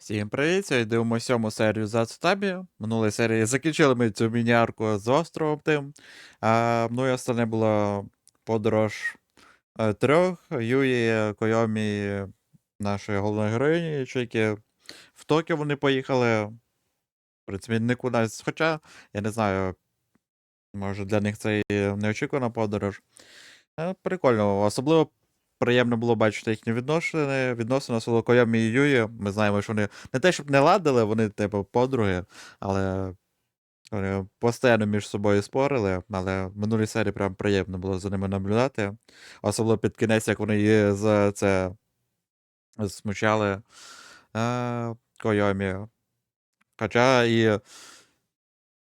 Всім привіт! Дивимося сьому серію за Цутабі. Минулої серії закінчили ми цю міні-арку з островом тим. А, ну і остальне була подорож е, трьох Юї, Койомі, нашої головної героїні, які в Токіо вони поїхали. В принципі, не. Хоча, я не знаю, може для них це і неочікувана подорож. Е, Прикольно, особливо приємно було бачити їхні відносини, відносини з Койомі і Юї. Ми знаємо, що вони не те, щоб не ладили, вони, типу, подруги, але вони постійно між собою спорили. Але в минулій серії прям приємно було за ними наблюдати. Особливо під кінець, як вони її за це смущали е, Койомі. Хоча і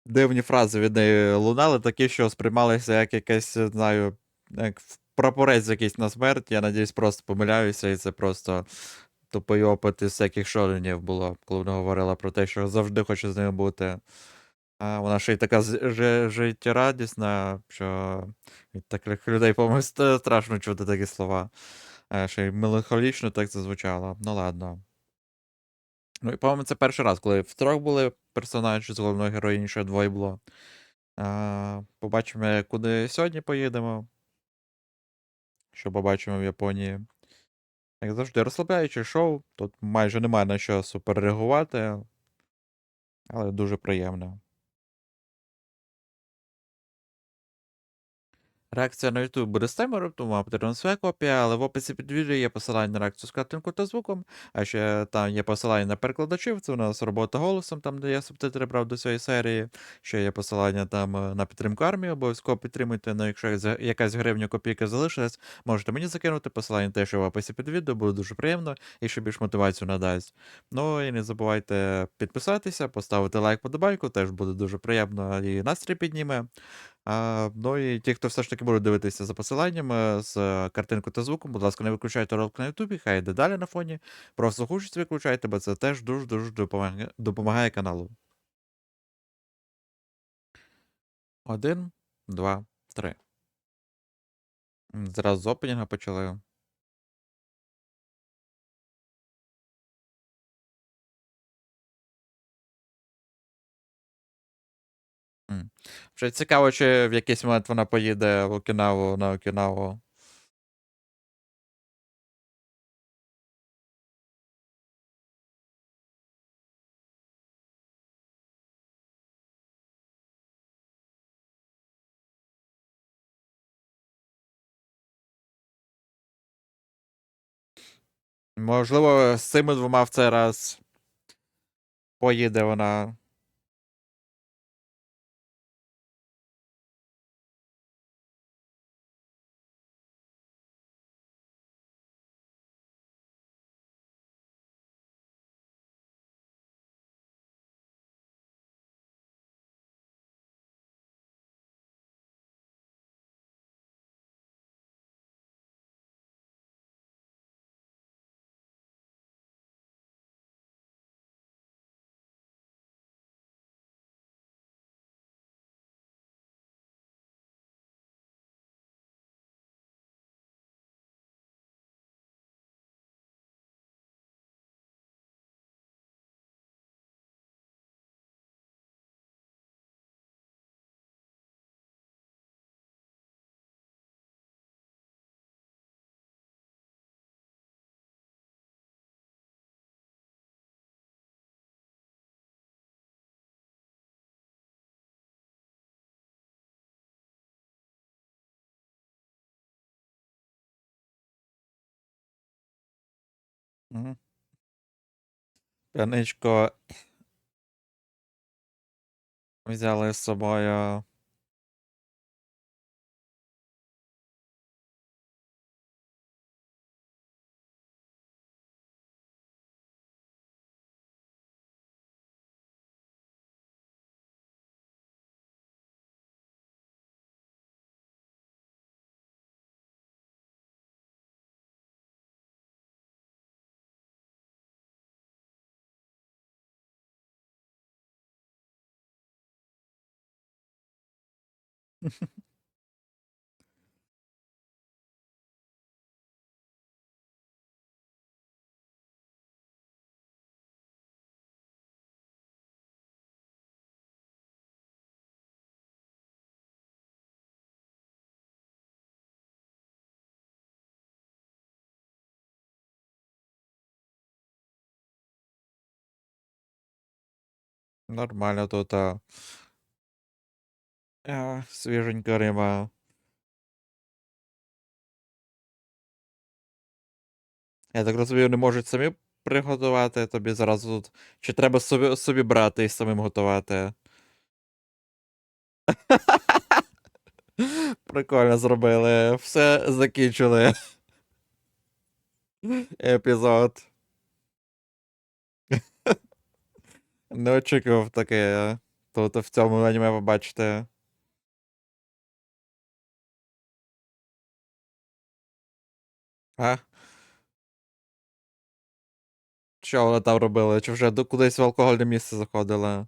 дивні фрази від неї лунали, такі, що сприймалися як якесь, знаю, як прапорець якийсь на смерть. Я надіюсь, просто помиляюся, і це просто тупий опит із всяких шоленів було, коли вона говорила про те, що завжди хоче з ними бути. А вона ще й така життєрадісна, що від таких людей, по-моєму, страшно чути такі слова. Е, Ще й меланхолічно так це звучало. Ну ладно. Ну і, по-моєму, це перший раз, коли втрьох були персонажі з головною героїні, ще двоє було. А, побачимо, куди сьогодні поїдемо. Що побачимо в Японії. Як завжди, розслабляюче шоу. Тут майже немає на що суперреагувати. Але дуже приємно. Реакція на YouTube буде з таймером, тому потрібна своя копія, але в описі під відео є посилання на реакцію з картинкою та звуком, а ще там є посилання на перекладачів, це у нас робота голосом, там де я субтитри брав до цієї серії. Ще є посилання там е, на підтримку армії, обов'язково підтримуйте, ну якщо якась гривня копійка залишилась, можете мені закинути посилання теж в описі під відео, буде дуже приємно і ще більш мотивацію надасть. Ну і не забувайте підписатися, поставити лайк подобайку, теж буде дуже приємно і настрій підніме. А, ну і ті, хто все ж таки буде дивитися за посиланнями з е, картинкою та звуком, будь ласка, не виключайте ролик на Ютубі, хай йде далі на фоні. Просто гучність виключайте, бо це теж дуже-дуже допомагає, допомагає каналу. Один, два, три. Зразу з опенінга почали. Вже цікаво, чи в якийсь момент вона поїде в Окінаву на Окінаву. Можливо, з цими двома в цей раз поїде вона. Мгм. П'яничко взяли з собою. Нормально то та. А, свіженька риба. Я так розумію, не можуть самі приготувати тобі зразу тут. Чи треба собі, собі брати і самим готувати? Прикольно зробили. Все закінчили. Епізод. Не очікував таке. Тут в цьому аніме побачити. А? Що вони там робили? Чи вже кудись в алкогольне місце заходили?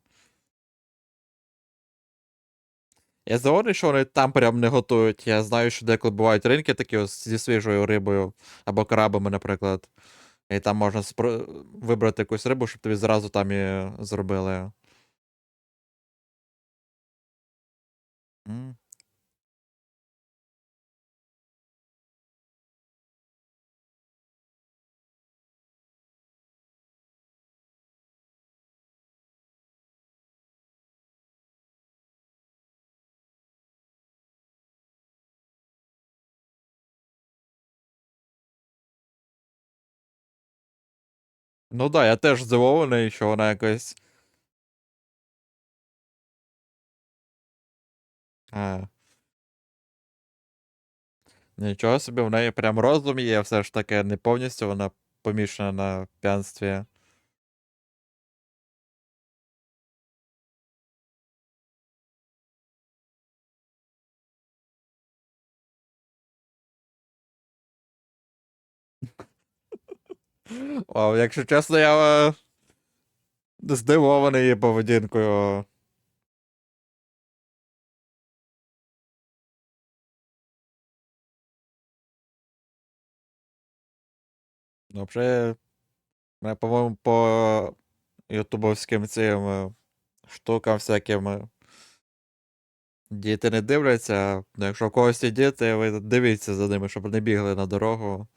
Я здивований, що вони там прям не готують. Я знаю, що деколи бувають ринки такі ось зі свіжою рибою або крабами, наприклад. І там можна спро... вибрати якусь рибу, щоб тобі зразу там і зробили. Ну да, я теж здивований, що вона якась. А. Нічого собі, в неї прям розум є, все ж таки, не повністю вона помішана на п'янстві. Вау, якщо чесно, я е, здивований її поведінкою. Ну, взагалі, мене, по-моєму, по ютубовським цим е, штукам всяким. е, Діти не дивляться. Якщо в когось є діти, ви дивіться за ними, щоб не бігли на дорогу.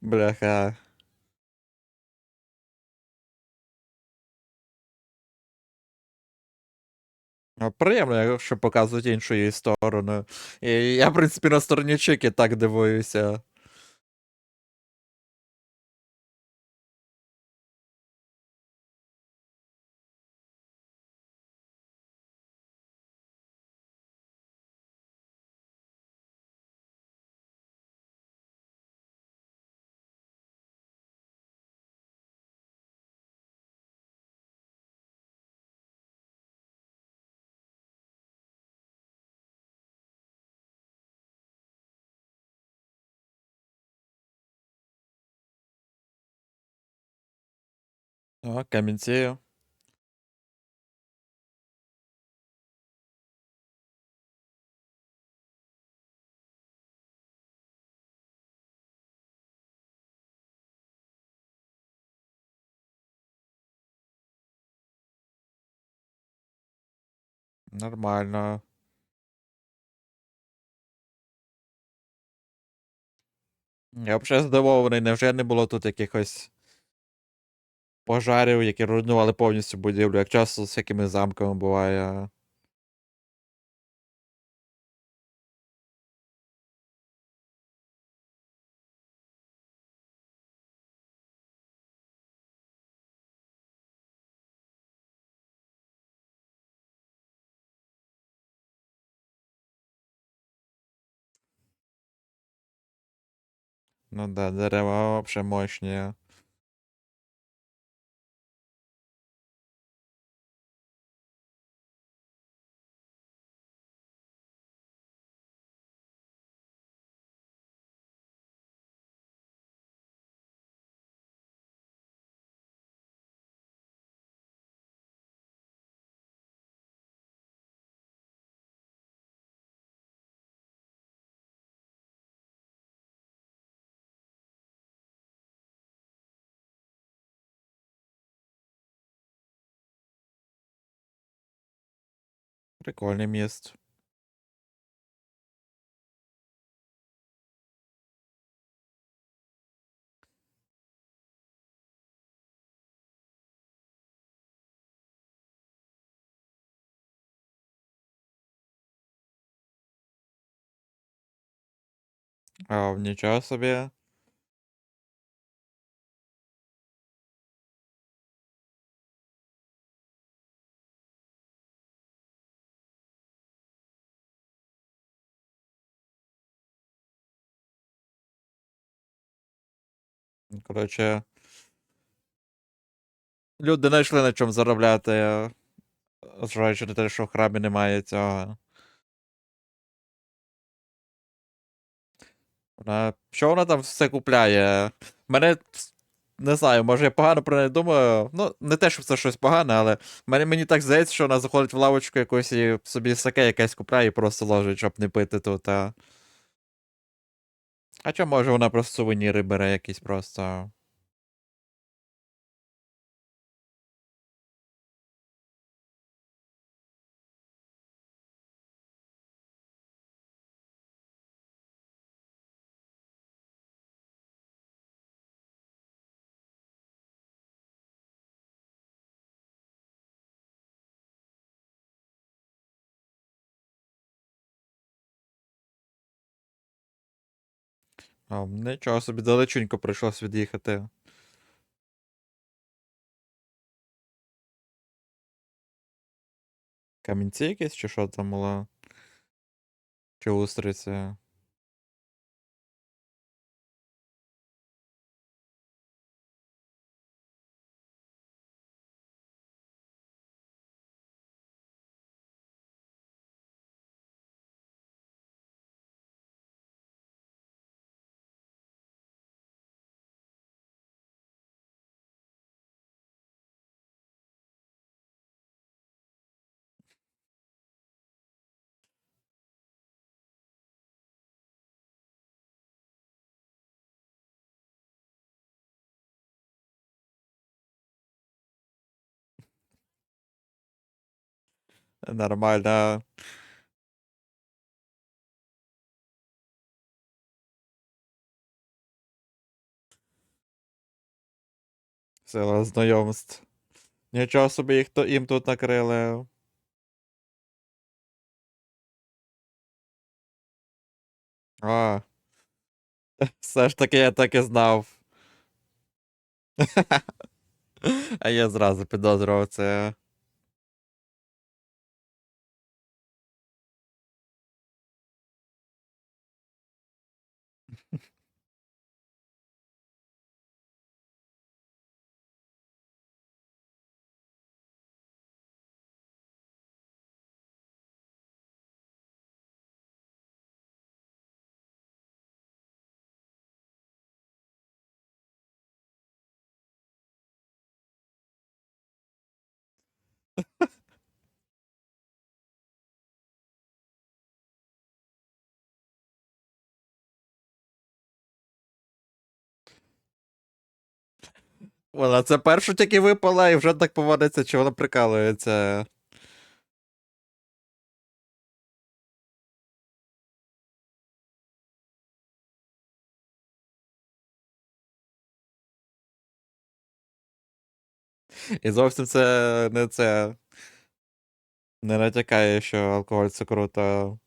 Бляха. Ну, Приємно, якщо показують іншу її сторону. І я, в принципі, на стороні Чики так дивуюся. О, камінці. Нормально. Я взагалі здивований, невже не було тут якихось пожарів, які руйнували повністю будівлю, як часто з всякими замками буває. Ну да, дерева взагалі мощні. Прикольним єст. А, нічого собі. Коротше. Люди знайшли на чому заробляти, зважаючи на те, що в храмі немає цього. Вона... Що вона там все купляє? Мене. Не знаю, може я погано про неї думаю. Ну, не те, щоб це щось погане, але мені, мені так здається, що вона заходить в лавочку якусь і собі саке якесь купляє і просто ложить, щоб не пити тут. А Хоча може вона просто сувеніри бере якісь просто. А, нічого собі далеченько прийшлось від'їхати. Камінці якісь чи що там була? Чи устриці? Нормально. Сила знайомств. Нічого собі їх то їм тут накрили. А. Все ж таки я так і знав. А я зразу підозрював це. Вона це першу тільки випала і вже так поводиться, чи вона прикалується. І зовсім це не це. Не натякає, що алкоголь це круто.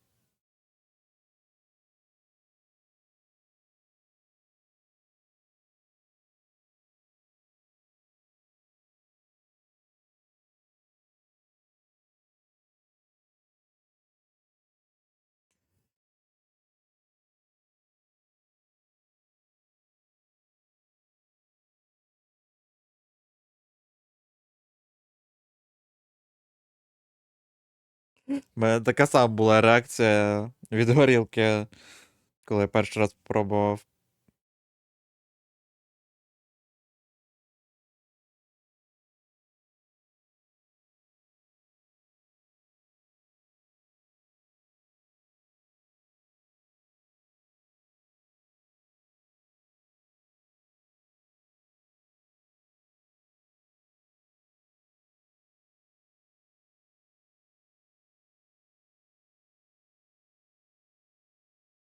Мене така сама була реакція від горілки, коли я перший раз спробував.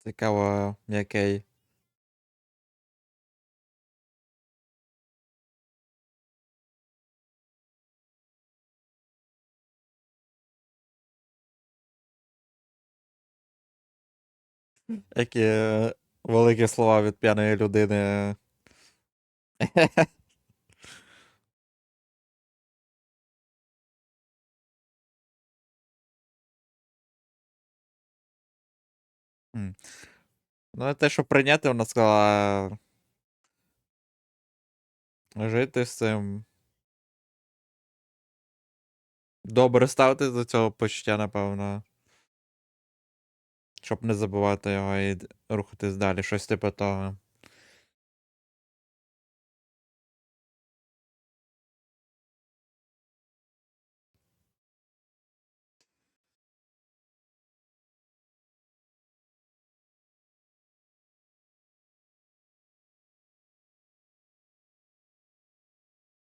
Цікаво, який. Які Великі слова від п'яної людини. М. Ну, те, що прийняти, вона сказала. Жити з цим. Добре ставити до цього почуття, напевно. Щоб не забувати його і рухатись далі, щось типу того.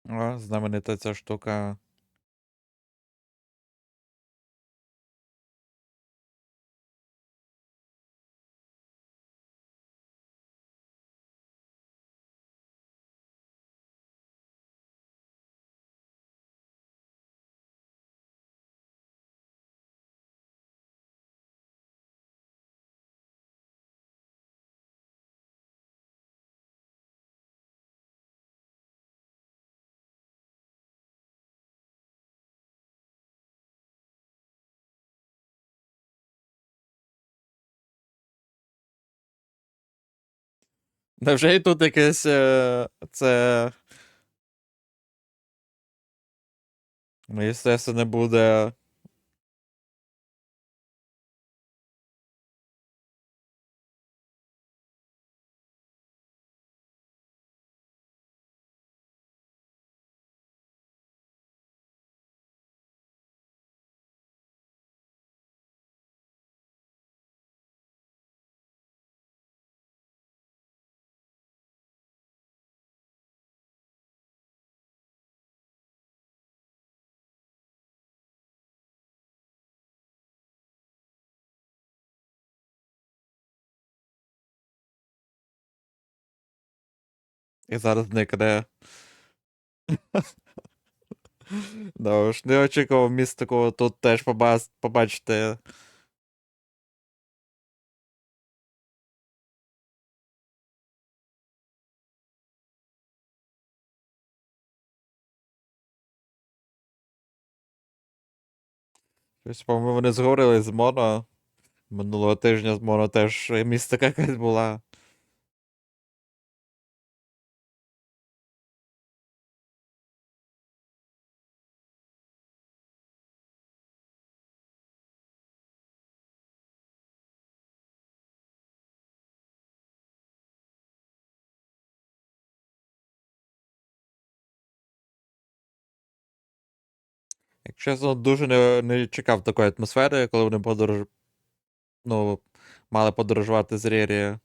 О, знаменита ця штука. Невже і тут якесь е, це. Ну, естественно, не буде. І зараз зникне. Да уж, не очікував місць такого тут теж поба- побачити. Щось, по-моєму, вони зговорили з Моно. Минулого тижня з Моно теж містика якась була. Чесно, дуже не, не чекав такої атмосфери, коли вони подорож... ну, мали подорожувати з Рері.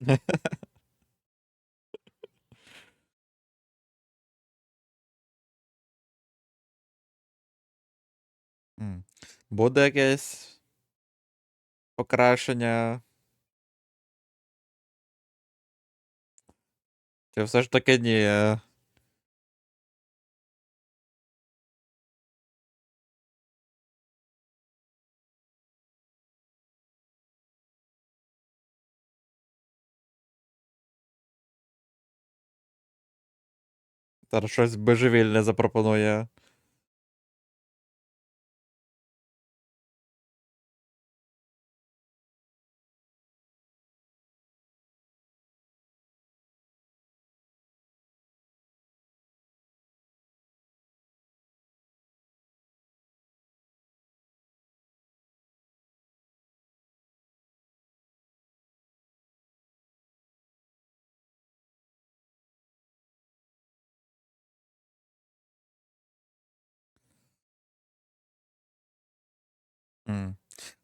Буде якесь покращення. Чи все ж таки ні? е? Зараз щось божевільне запропонує.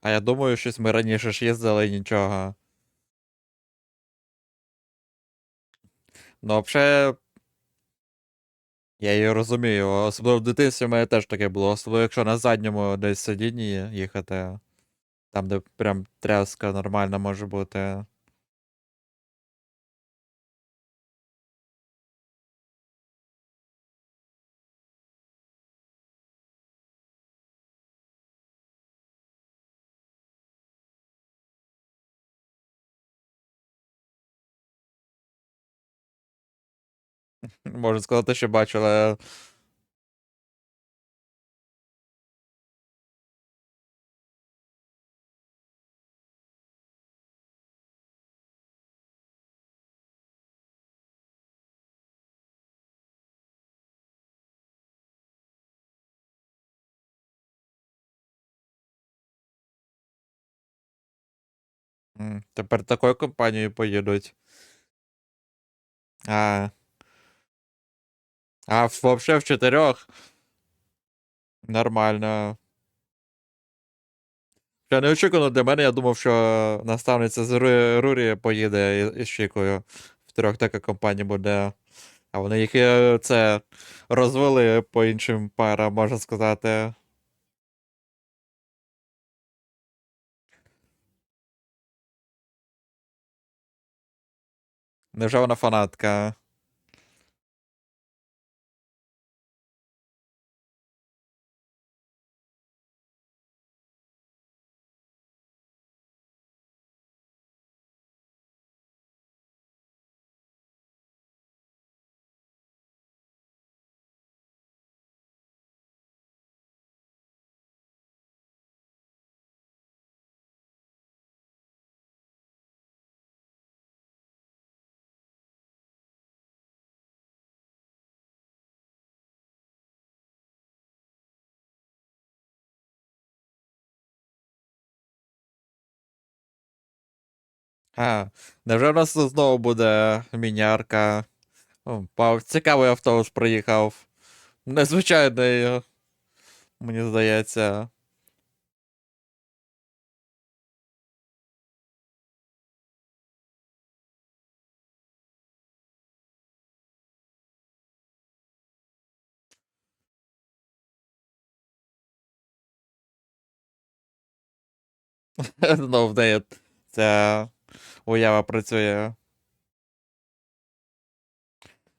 А я думаю, щось ми раніше ж їздили і нічого. Ну, взагалі, я її розумію. Особливо в дитинстві в мене теж таке було. Особливо, якщо на задньому десь сидінні їхати. Там, де прям тряска нормальна може бути. Можу сказати, що бачу, але тепер такою компанією поїдуть. А, а вообще в чотирьох. Нормально. Ще неочікувано для мене, я думав, що наставниця з Ру- Рурі поїде із Чікою. В трьох така компанія буде. А вони їх е, це розвели по іншим парам, можна сказати. Невже вона фанатка? А, невже в нас знову буде мінярка? Пав- Цікавий автобус приїхав. Незвичайний, мені здається. Знов в неї ця уява працює.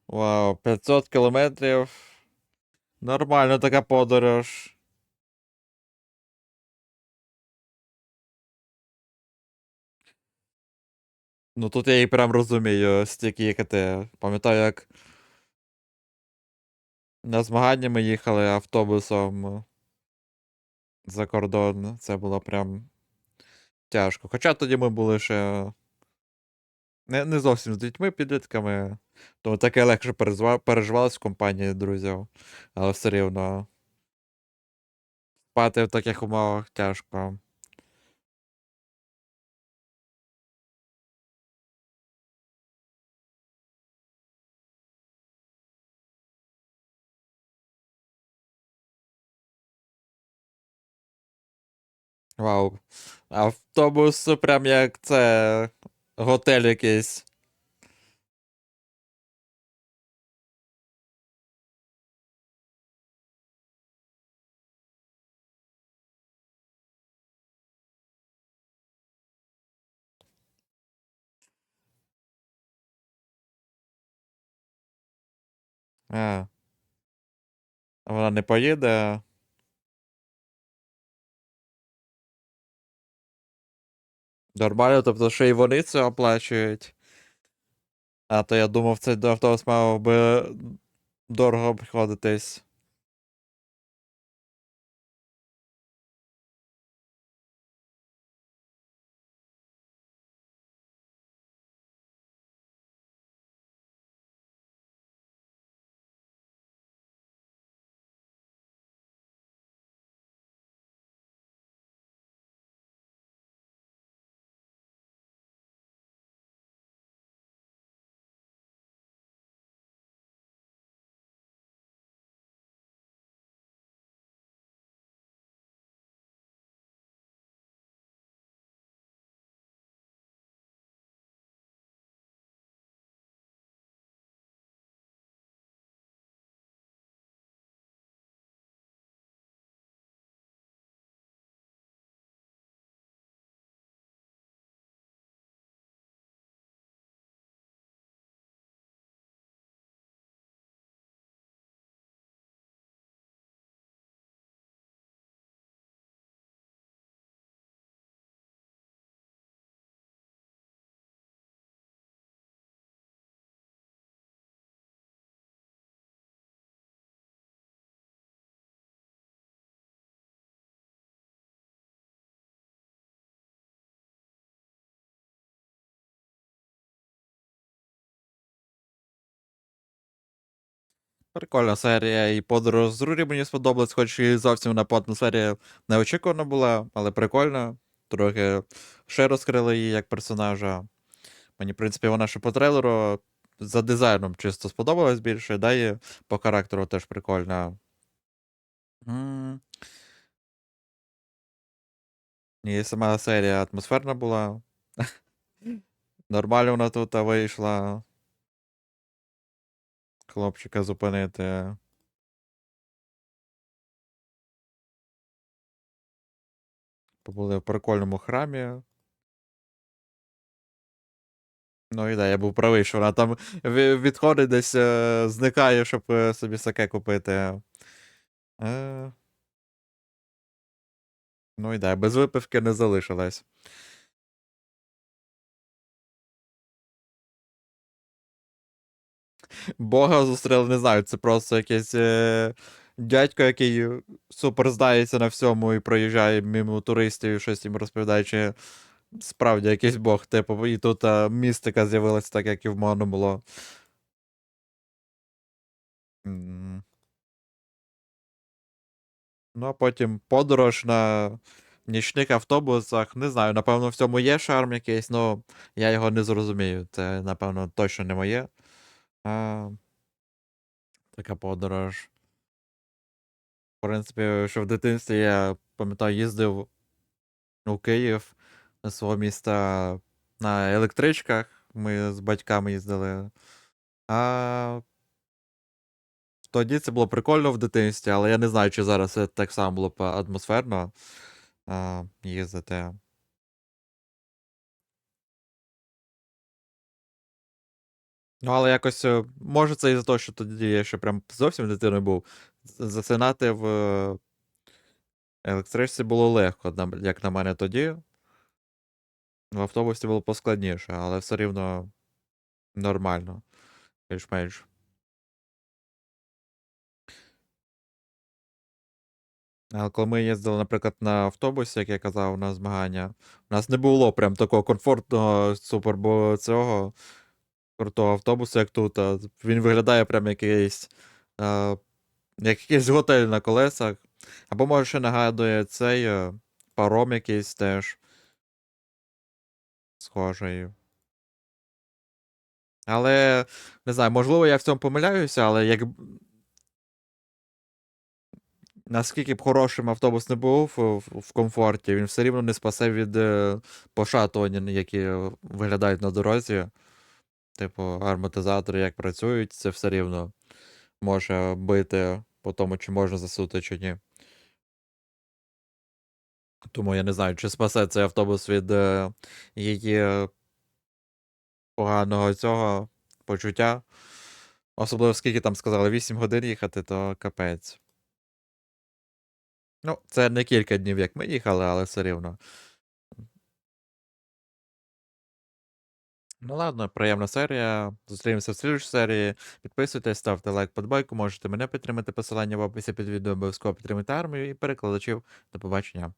Вау, 500 кілометрів. Нормально така подорож. Ну тут я її прям розумію, стільки їхати. Пам'ятаю, як на змагання ми їхали автобусом за кордон. Це було прям тяжко. Хоча тоді ми були ще не, не зовсім з дітьми, підлітками. Тому таке легше пережива- переживалось в компанії друзів. Але все рівно. Спати в таких умовах тяжко. Вау. Автобус прям як це. Готель якийсь. А. Вона не поїде. Нормально, тобто, що і вони це оплачують. А то я думав, цей автобус мав би дорого обходитись. Прикольна серія, і подорож з Рурі мені сподобалась, хоч і зовсім вона по атмосфері неочікувана була, але прикольна. Трохи ще розкрили її як персонажа. Мені, в принципі, вона ще по трейлеру за дизайном чисто сподобалась більше, да, і по характеру теж прикольна. І сама серія атмосферна була. Нормально вона тут вийшла. Хлопчика зупинити. Побули в прикольному храмі. Ну і да, я був правий, що вона там відходить десь, е, зникає, щоб е, собі саке купити. Е... Ну і да, без випивки не залишилась. Бога зустріли, не знаю, це просто якийсь е... дядько, який супер здається на всьому і проїжджає мимо туристів і щось їм розповідає, чи справді якийсь бог, типу, і тут а, містика з'явилася так, як і в Моно було. Ну, а потім подорож на нічних автобусах. Не знаю, напевно, в цьому є шарм якийсь, але я його не зрозумію. Це, напевно, точно не моє. А, така подорож. В принципі, що в дитинстві я пам'ятаю, їздив у Київ з свого міста на електричках. Ми з батьками їздили. А тоді це було прикольно в дитинстві, але я не знаю, чи зараз це так само було б атмосферно а, їздити. Ну, але якось, е, може, це із-за того, що тоді я ще прям зовсім дитиною був. з- Засинати в е, електричці було легко, як на мене тоді. В автобусі було поскладніше, але все рівно нормально. Більш-менш. Але коли ми їздили, наприклад, на автобусі, як я казав, на змагання, у нас не було прям такого комфортного супер цього крутого автобусу, як тут. Він виглядає прям якийсь, як якийсь готель на колесах. Або може ще нагадує цей е, паром якийсь теж схожий. Але не знаю, можливо, я в цьому помиляюся, але як наскільки б хорошим автобус не був в, в комфорті, він все рівно не спасе від е, пошатувань, які е, виглядають на дорозі. Типу, ароматизатори як працюють, це все рівно може бити по тому, чи можна засути, чи ні. Тому я не знаю, чи спасе цей автобус від е, її поганого цього почуття. Особливо, скільки там сказали, 8 годин їхати, то капець. Ну, це не кілька днів, як ми їхали, але все рівно. Ну ладно, приємна серія. Зустрінемося в слідчій серії. Підписуйтесь, ставте лайк, подбайку, можете мене підтримати посилання в описі під відео, обов'язково підтримати армію і перекладачів. До побачення.